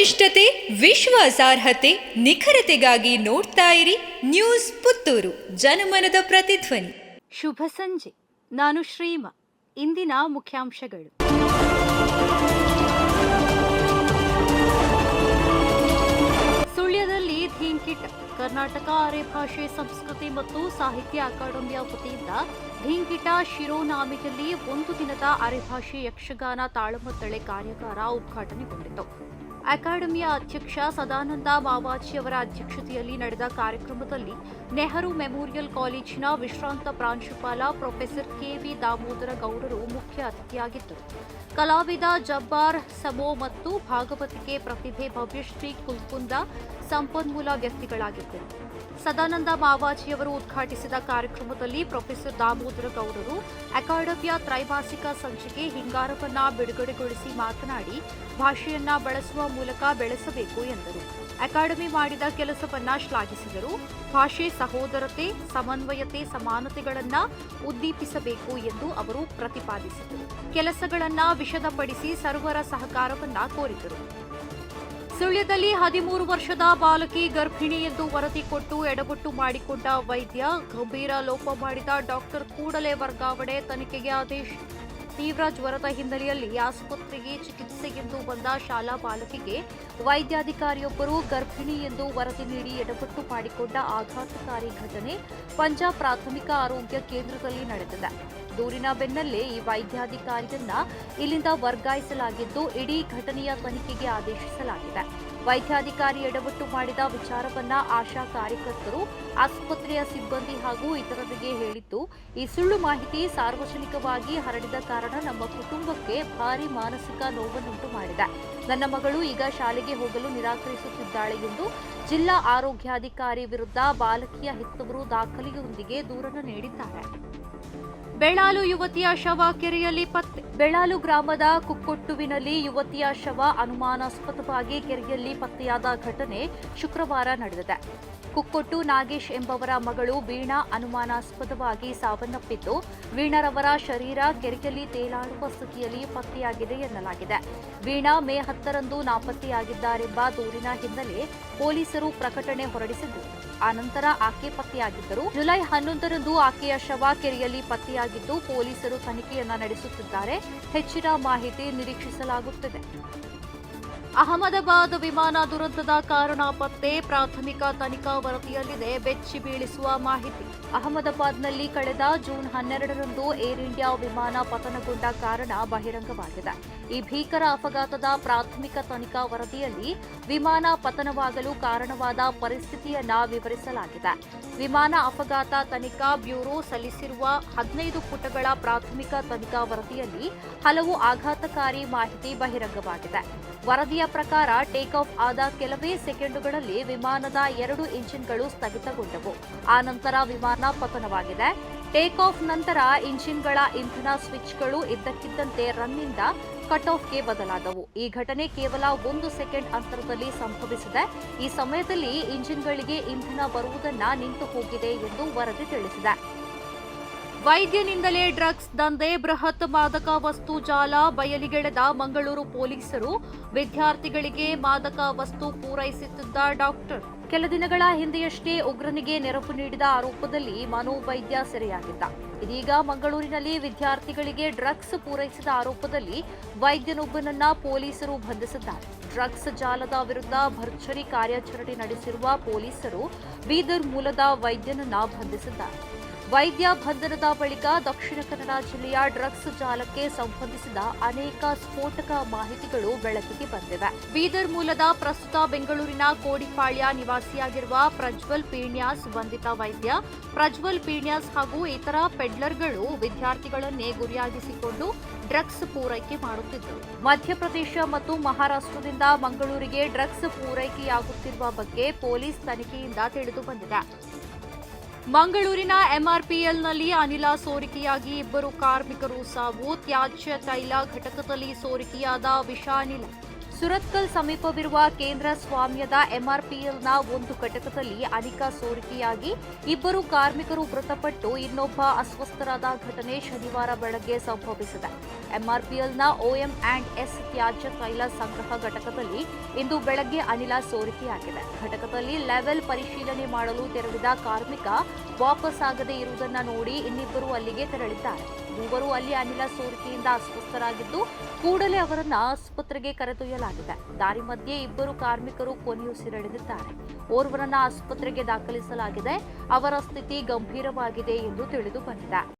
ವಸ್ತುನಿಷ್ಠತೆ ವಿಶ್ವಾಸಾರ್ಹತೆ ನಿಖರತೆಗಾಗಿ ನೋಡ್ತಾ ಇರಿ ನ್ಯೂಸ್ ಪುತ್ತೂರು. ಜನಮನದ ಪ್ರತಿಧ್ವನಿ. ಶುಭ ಸಂಜೆ. ನಾನು ಶ್ರೀಮ. ಇಂದಿನ ಮುಖ್ಯಾಂಶಗಳು. ಸುಳ್ಯದಲ್ಲಿ ಕಿಟ್ ಕರ್ನಾಟಕ ಅರೆ ಭಾಷೆ, ಸಂಸ್ಕೃತಿ ಮತ್ತು ಸಾಹಿತ್ಯ ಅಕಾಡೆಮಿಯ ವತಿಯಿಂದ ಧೀಂಕಿಟ ಶಿರೋನಾಮಿಯಲ್ಲಿ ಒಂದು ದಿನದ ಅರೆಭಾಷೆ ಯಕ್ಷಗಾನ ತಾಳಮದ್ದಳೆ ಕಾರ್ಯಾಗಾರ ಉದ್ಘಾಟನೆಗೊಂಡಿತು. ಅಕಾಡೆಮಿಯ ಅಧ್ಯಕ್ಷ ಸದಾನಂದ ಮಾವಾಜಿ ಅವರ ಅಧ್ಯಕ್ಷತೆಯಲ್ಲಿ ನಡೆದ ಕಾರ್ಯಕ್ರಮದಲ್ಲಿ ನೆಹರು ಮೆಮೋರಿಯಲ್ ಕಾಲೇಜಿನ ವಿಶ್ರಾಂತ ಪ್ರಾಂಶುಪಾಲ ಪ್ರೊಫೆಸರ್ ಕೆವಿ ದಾಮೋದರ ಗೌಡರು ಮುಖ್ಯ ಅತಿಥಿಯಾಗಿದ್ದರು. ಕಲಾವಿದ ಜಬ್ಬಾರ್ ಸಮೋ ಮತ್ತು ಭಾಗವತಿಕೆ ಪ್ರತಿಭೆ ಭವ್ಯಶ್ರೀ ಕುಲ್ಕುಂದ ಸಂಪನ್ಮೂಲ ವ್ಯಕ್ತಿಗಳಾಗಿದ್ದರು. ಸದಾನಂದ ಮಾವಾಜಿಯವರು ಉದ್ಘಾಟಿಸಿದ ಕಾರ್ಯಕ್ರಮದಲ್ಲಿ ಪ್ರೊಫೆಸರ್ ದಾಮೋದರ ಗೌಡರು ಅಕಾಡೆಮಿಯ ತ್ರೈಮಾಸಿಕ ಸಂಚಿಕೆ ಹಿಂಗಾರವನ್ನ ಬಿಡುಗಡೆಗೊಳಿಸಿ ಮಾತನಾಡಿ, ಭಾಷೆಯನ್ನ ಬಳಸುವ ಮೂಲಕ ಬೆಳೆಸಬೇಕು ಎಂದರು. ಅಕಾಡೆಮಿ ಮಾಡಿದ ಕೆಲಸವನ್ನ ಶ್ಲಾಘಿಸಿದರು. ಭಾಷೆ ಸಹೋದರತೆ, ಸಮನ್ವಯತೆ, ಸಮಾನತೆಗಳನ್ನ ಉದ್ದೀಪಿಸಬೇಕು ಎಂದು ಅವರು ಪ್ರತಿಪಾದಿಸಿದರು. ಕೆಲಸಗಳನ್ನ ವಿಶದಪಡಿಸಿ ಸರ್ವರ ಸಹಕಾರವನ್ನ ಕೋರಿದರು. ಸುಳ್ಯದಲ್ಲಿ ಹದಿಮೂರು ವರ್ಷದ ಬಾಲಕಿ ಗರ್ಭಿಣಿ ಎಂದು ವರದಿ ಕೊಟ್ಟು ಎಡವಟ್ಟು ಮಾಡಿಕೊಂಡ ವೈದ್ಯ, ಗಂಭೀರ ಲೋಪ ಮಾಡಿದ ಡಾಕ್ಟರ್ ಕೂಡಲೇ ವರ್ಗಾವಣೆ ತನಿಖೆಗೆ ಆದೇಶ ತೀವ್ರ ಜ್ವರದ ಹಿನ್ನೆಲೆಯಲ್ಲಿ ಆಸ್ಪತ್ರೆಗೆ ಚಿಕಿತ್ಸೆಗೆಂದು ಬಂದ ಶಾಲಾ ಬಾಲಕಿಗೆ ವೈದ್ಯಾಧಿಕಾರಿಯೊಬ್ಬರು ಗರ್ಭಿಣಿ ಎಂದು ವರದಿ ನೀಡಿ ಎಡಪಟ್ಟು ಮಾಡಿಕೊಂಡ ಆಘಾತಕಾರಿ ಘಟನೆ ಪಂಜಾಬ್ ಪ್ರಾಥಮಿಕ ಆರೋಗ್ಯ ಕೇಂದ್ರದಲ್ಲಿ ನಡೆದಿದೆ. ದೂರಿನ ಬೆನ್ನಲ್ಲೇ ಈ ವೈದ್ಯಾಧಿಕಾರಿಯನ್ನ ಇಲ್ಲಿಂದ ವರ್ಗಾಯಿಸಲಾಗಿದ್ದು, ಇಡೀ ಘಟನೆಯ ತನಿಖೆಗೆ ಆದೇಶಿಸಲಾಗಿದೆ. ವೈದ್ಯಾಧಿಕಾರಿ ಎಡವಟ್ಟು ಮಾಡಿದ ವಿಚಾರವನ್ನ ಆಶಾ ಕಾರ್ಯಕರ್ತರು, ಆಸ್ಪತ್ರೆಯ ಸಿಬ್ಬಂದಿ ಹಾಗೂ ಇತರರಿಗೆ ಹೇಳಿದ್ದು, ಈ ಸುಳ್ಳು ಮಾಹಿತಿ ಸಾರ್ವಜನಿಕವಾಗಿ ಹರಡಿದ ಕಾರಣ ನಮ್ಮ ಕುಟುಂಬಕ್ಕೆ ಭಾರಿ ಮಾನಸಿಕ ನೋವನ್ನುಂಟು ಮಾಡಿದೆ. ನನ್ನ ಮಗಳು ಈಗ ಶಾಲೆಗೆ ಹೋಗಲು ನಿರಾಕರಿಸುತ್ತಿದ್ದಾಳೆ ಎಂದು ಜಿಲ್ಲಾ ಆರೋಗ್ಯಾಧಿಕಾರಿ ವಿರುದ್ಧ ಬಾಲಕಿಯ ಹೆತ್ತವರು ದಾಖಲೆಯೊಂದಿಗೆ ದೂರನ್ನು ನೀಡಿದ್ದಾರೆ. ಬೆಳಾಲು ಯುವತಿಯ ಶವ ಕೆರೆಯಲ್ಲಿ ಪತ್ತೆ ಬೆಳಾಲು ಗ್ರಾಮದ ಕುಕ್ಕೊಟ್ಟುವಿನಲ್ಲಿ ಯುವತಿಯ ಶವ ಅನುಮಾನಾಸ್ಪದವಾಗಿ ಕೆರೆಯಲ್ಲಿ ಪತ್ತೆಯಾದ ಘಟನೆ ಶುಕ್ರವಾರ ನಡೆದಿದೆ. ಕುಕ್ಕೊಟ್ಟು ನಾಗೇಶ್ ಎಂಬವರ ಮಗಳು ವೀಣಾ ಅನುಮಾನಾಸ್ಪದವಾಗಿ ಸಾವನ್ನಪ್ಪಿದ್ದು, ವೀಣರವರ ಶರೀರ ಕೆರೆಯಲ್ಲಿ ತೇಲಾಡುವ ಸ್ಥಿತಿಯಲ್ಲಿ ಪತ್ತೆಯಾಗಿದೆ ಎನ್ನಲಾಗಿದೆ. ವೀಣಾ ಮೇ ಹತ್ತರಂದು ನಾಪತ್ತೆಯಾಗಿದ್ದಾರೆಂಬ ದೂರಿನ ಹಿನ್ನೆಲೆ ಪೊಲೀಸರು ಪ್ರಕಟಣೆ ಹೊರಡಿಸಿದ್ದು ಆನಂತರ ಆಕೆ ಪತ್ತೆಯಾಗಿದ್ದರು. ಜುಲೈ ಹನ್ನೊಂದರಂದು ಆಕೆಯ ಶವ ಕೆರೆಯಲ್ಲಿ ಪತ್ತೆಯಾಗಿದ್ದು ಪೊಲೀಸರು ತನಿಖೆಯನ್ನ ನಡೆಸುತ್ತಿದ್ದಾರೆ. ಹೆಚ್ಚಿನ ಮಾಹಿತಿ ನಿರೀಕ್ಷಿಸಲಾಗುತ್ತಿದೆ. ಅಹಮದಾಬಾದ್ ವಿಮಾನ ದುರಂತದ ಕಾರಣ ಪತ್ತೆ, ಪ್ರಾಥಮಿಕ ತನಿಖಾ ವರದಿಯಲ್ಲಿದೆ. ಬೆಚ್ಚಿ ಬೀಳಿಸುವ ಮಾಹಿತಿ. ಅಹಮದಾಬಾದ್ನಲ್ಲಿ ಕಳೆದ ಜೂನ್ ಹನ್ನೆರಡರಂದು ಏರ್ ಇಂಡಿಯಾ ವಿಮಾನ ಪತನಗೊಂಡ ಕಾರಣ ಬಹಿರಂಗವಾಗಿದೆ. ಈ ಭೀಕರ ಅಪಘಾತದ ಪ್ರಾಥಮಿಕ ತನಿಖಾ ವರದಿಯಲ್ಲಿ ವಿಮಾನ ಪತನವಾಗಲು ಕಾರಣವಾದ ಪರಿಸ್ಥಿತಿಯನ್ನ ವಿವರಿಸಲಾಗಿದೆ. ವಿಮಾನ ಅಪಘಾತ ತನಿಖಾ ಬ್ಯೂರೋ ಸಲ್ಲಿಸಿರುವ ಹದಿನೈದು ಪುಟಗಳ ಪ್ರಾಥಮಿಕ ತನಿಖಾ ವರದಿಯಲ್ಲಿ ಹಲವು ಆಘಾತಕಾರಿ ಮಾಹಿತಿ ಬಹಿರಂಗವಾಗಿದೆ. ವರದಿಯ ಪ್ರಕಾರ ಟೇಕ್ ಆಫ್ ಆದ ಕೆಲವೇ ಸೆಕೆಂಡುಗಳಲ್ಲಿ ವಿಮಾನದ ಎರಡು ಇಂಜಿನ್ಗಳು ಸ್ಥಗಿತಗೊಂಡವು. ಆ ನಂತರ ವಿಮಾನ ಪತನವಾಗಿದೆ. ಟೇಕ್ ಆಫ್ ನಂತರ ಇಂಜಿನ್ಗಳ ಇಂಧನ ಸ್ವಿಚ್ಗಳು ಇದ್ದಕ್ಕಿದ್ದಂತೆ ರನ್ನಿಂದ ಕಟ್ ಆಫ್ಗೆ ಬದಲಾದವು. ಈ ಘಟನೆ ಕೇವಲ ಒಂದು ಸೆಕೆಂಡ್ ಅಂತರದಲ್ಲಿ ಸಂಭವಿಸಿದೆ. ಈ ಸಮಯದಲ್ಲಿ ಇಂಜಿನ್ಗಳಿಗೆ ಇಂಧನ ಬರುವುದನ್ನ ನಿಂತು ಹೋಗಿದೆ ಎಂದು ವರದಿ ತಿಳಿಸಿದೆ. ವೈದ್ಯನಿಂದಲೇ ಡ್ರಗ್ಸ್ ದಂಧೆ, ಬೃಹತ್ ಮಾದಕ ವಸ್ತು ಜಾಲ, ಬಯಲಿಗೆಳೆದ ಮಂಗಳೂರು ಪೊಲೀಸರು ವಿದ್ಯಾರ್ಥಿಗಳಿಗೆ ಮಾದಕ ವಸ್ತು ಪೂರೈಸುತ್ತಿದ್ದ ಡಾಕ್ಟರ್. ಕೆಲ ದಿನಗಳ ಹಿಂದೆಯಷ್ಟೇ ಉಗ್ರನಿಗೆ ನೆರವು ನೀಡಿದ ಆರೋಪದಲ್ಲಿ ಮನೋವೈದ್ಯ ಸೆರೆಯಾಗಿದ್ದ. ಇದೀಗ ಮಂಗಳೂರಿನಲ್ಲಿ ವಿದ್ಯಾರ್ಥಿಗಳಿಗೆ ಡ್ರಗ್ಸ್ ಪೂರೈಸಿದ ಆರೋಪದಲ್ಲಿ ವೈದ್ಯನೊಬ್ಬನನ್ನ ಪೊಲೀಸರು ಬಂಧಿಸಿದ್ದಾರೆ. ಡ್ರಗ್ಸ್ ಜಾಲದ ವಿರುದ್ಧ ಭರ್ಜರಿ ಕಾರ್ಯಾಚರಣೆ ನಡೆಸಿರುವ ಪೊಲೀಸರು ಬೀದರ್ ಮೂಲದ ವೈದ್ಯನನ್ನ ಬಂಧಿಸಿದ್ದಾರೆ. ವೈದ್ಯ ಬಂಧನದ ಬಳಿಕ ದಕ್ಷಿಣ ಕನ್ನಡ ಜಿಲ್ಲೆಯ ಡ್ರಗ್ಸ್ ಜಾಲಕ್ಕೆ ಸಂಬಂಧಿಸಿದ ಅನೇಕ ಸ್ಫೋಟಕ ಮಾಹಿತಿಗಳು ಬೆಳಕಿಗೆ ಬಂದಿವೆ. ಬೀದರ್ ಮೂಲದ ಪ್ರಸ್ತುತ ಬೆಂಗಳೂರಿನ ಕೋಡಿಪಾಳ್ಯ ನಿವಾಸಿಯಾಗಿರುವ ಪ್ರಜ್ವಲ್ ಪೀಣ್ಯಾಸ್ ಬಂಧಿತ ವೈದ್ಯ. ಪ್ರಜ್ವಲ್ ಪೀಣ್ಯಾಸ್ ಹಾಗೂ ಇತರ ಪೆಡ್ಲರ್ಗಳು ವಿದ್ಯಾರ್ಥಿಗಳನ್ನೇ ಗುರಿಯಾಗಿಸಿಕೊಂಡು ಡ್ರಗ್ಸ್ ಪೂರೈಕೆ ಮಾಡುತ್ತಿದ್ದರು. ಮಧ್ಯಪ್ರದೇಶ ಮತ್ತು ಮಹಾರಾಷ್ಟ್ರದಿಂದ ಮಂಗಳೂರಿಗೆ ಡ್ರಗ್ಸ್ ಪೂರೈಕೆಯಾಗುತ್ತಿರುವ ಬಗ್ಗೆ ಪೊಲೀಸ್ ತನಿಖೆಯಿಂದ ತಿಳಿದು ಬಂದಿದೆ. ಮಂಗಳೂರಿನ ಎಂಆರ್ಪಿಎಲ್ನಲ್ಲಿ ಅನಿಲ ಸೋರಿಕೆಯಾಗಿ ಇಬ್ಬರು ಕಾರ್ಮಿಕರು ಸಾವು. ತ್ಯಾಜ್ಯ ತೈಲ ಘಟಕದಲ್ಲಿ ಸೋರಿಕೆಯಾದ ವಿಷಾನಿಲ ಸುರತ್ಕಲ್ ಸಮೀಪವಿರುವ ಕೇಂದ್ರ ಸ್ವಾಮ್ಯದ ಎಂಆರ್ಪಿಎಲ್ನ ಒಂದು ಘಟಕದಲ್ಲಿ ಅನಿಕ ಸೋರಿಕೆಯಾಗಿ ಇಬ್ಬರು ಕಾರ್ಮಿಕರು ಮೃತಪಟ್ಟು ಇನ್ನೊಬ್ಬ ಅಸ್ವಸ್ಥರಾದ ಘಟನೆ ಶನಿವಾರ ಬೆಳಗ್ಗೆ ಸಂಭವಿಸಿದೆ. ಎಂಆರ್ಪಿಎಲ್ನ ಓಎಂ ಆ್ಯಂಡ್ ಎಸ್ ತ್ಯಾಜ್ಯ ತೈಲ ಸಂಗ್ರಹ ಘಟಕದಲ್ಲಿ ಇಂದು ಬೆಳಗ್ಗೆ ಅನಿಲ ಸೋರಿಕೆಯಾಗಿದೆ. ಘಟಕದಲ್ಲಿ ಲೆವೆಲ್ ಪರಿಶೀಲನೆ ಮಾಡಲು ತೆರಳಿದ ಕಾರ್ಮಿಕ ವಾಪಸ್ಸಾಗದೇ ಇರುವುದನ್ನು ನೋಡಿ ಇನ್ನಿಬ್ಬರು ಅಲ್ಲಿಗೆ ತೆರಳಿದ್ದಾರೆ. ಮೂವರು ಅಲ್ಲಿ ಅನಿಲ ಸೋರಿಕೆಯಿಂದ ಅಸ್ವಸ್ಥರಾಗಿದ್ದು ಕೂಡಲೇ ಅವರನ್ನು ಆಸ್ಪತ್ರೆಗೆ ಕರೆದೊಯ್ಯಲಾಗಿದೆ. ದಾರಿ ಮಧ್ಯೆ ಇಬ್ಬರು ಕಾರ್ಮಿಕರು ಕೊನೆಯುಸಿರೆಳೆದಿದ್ದಾರೆ ಓರ್ವರನ್ನ ಆಸ್ಪತ್ರೆಗೆ ದಾಖಲಿಸಲಾಗಿದೆ. ಅವರ ಸ್ಥಿತಿ ಗಂಭೀರವಾಗಿದೆ ಎಂದು ತಿಳಿದು ಬಂದಿದೆ.